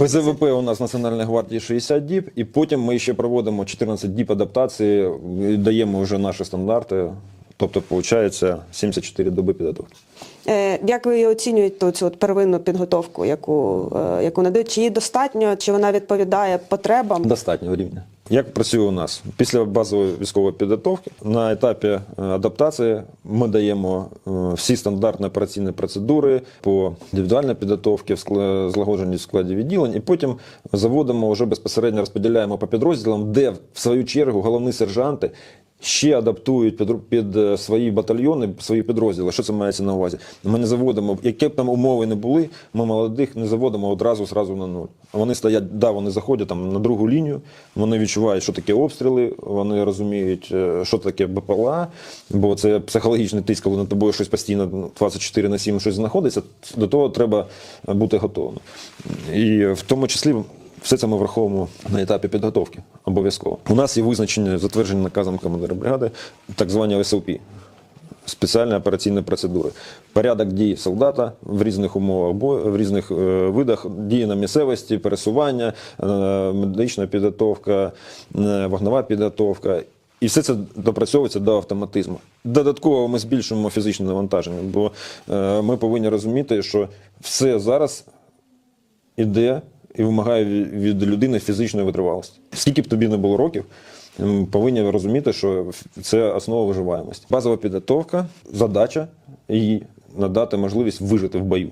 Без ВВП у нас Національної Національній гвардії 60 діб, і потім ми ще проводимо 14 діб адаптації, і даємо вже наші стандарти. Тобто, виходить, 74 доби підготовки. Е, Як ви її оцінюєте цю от первинну підготовку, яку, е, яку надають? Чи її достатньо, чи вона відповідає потребам? Достатнього рівня. Як працює у нас? Після базової військової підготовки на етапі е, адаптації ми даємо е, всі стандартні операційні процедури по індивідуальній підготовці, злагодженій в складі відділень, і потім заводимо вже безпосередньо розподіляємо по підрозділам, де в свою чергу головні сержанти. Ще адаптують під, під е, свої батальйони, свої підрозділи. Що це мається на увазі? Ми не заводимо, які б там умови не були, ми молодих не заводимо одразу зразу на нуль. Вони стоять, да, вони заходять там на другу лінію, вони відчувають, що таке обстріли, вони розуміють, е, що таке БПЛА, бо це психологічний тиск, коли над тобою щось постійно ну, 24 на 7 щось знаходиться. До того треба бути готовим. І в тому числі. Все це ми враховуємо на етапі підготовки обов'язково. У нас є визначені, затверджені наказом командира бригади, так звані СЛП. Спеціальні операційні процедури. Порядок дій солдата в різних умовах бою, в різних е, видах дії на місцевості, пересування, е, медична підготовка, е, вогнева підготовка. І все це допрацьовується до автоматизму. Додатково ми збільшуємо фізичне навантаження, бо ми повинні розуміти, що все зараз іде і вимагає від людини фізичної витривалості. Скільки б тобі не було років, повинні розуміти, що це основа виживаємості. Базова підготовка, задача її надати можливість вижити в бою.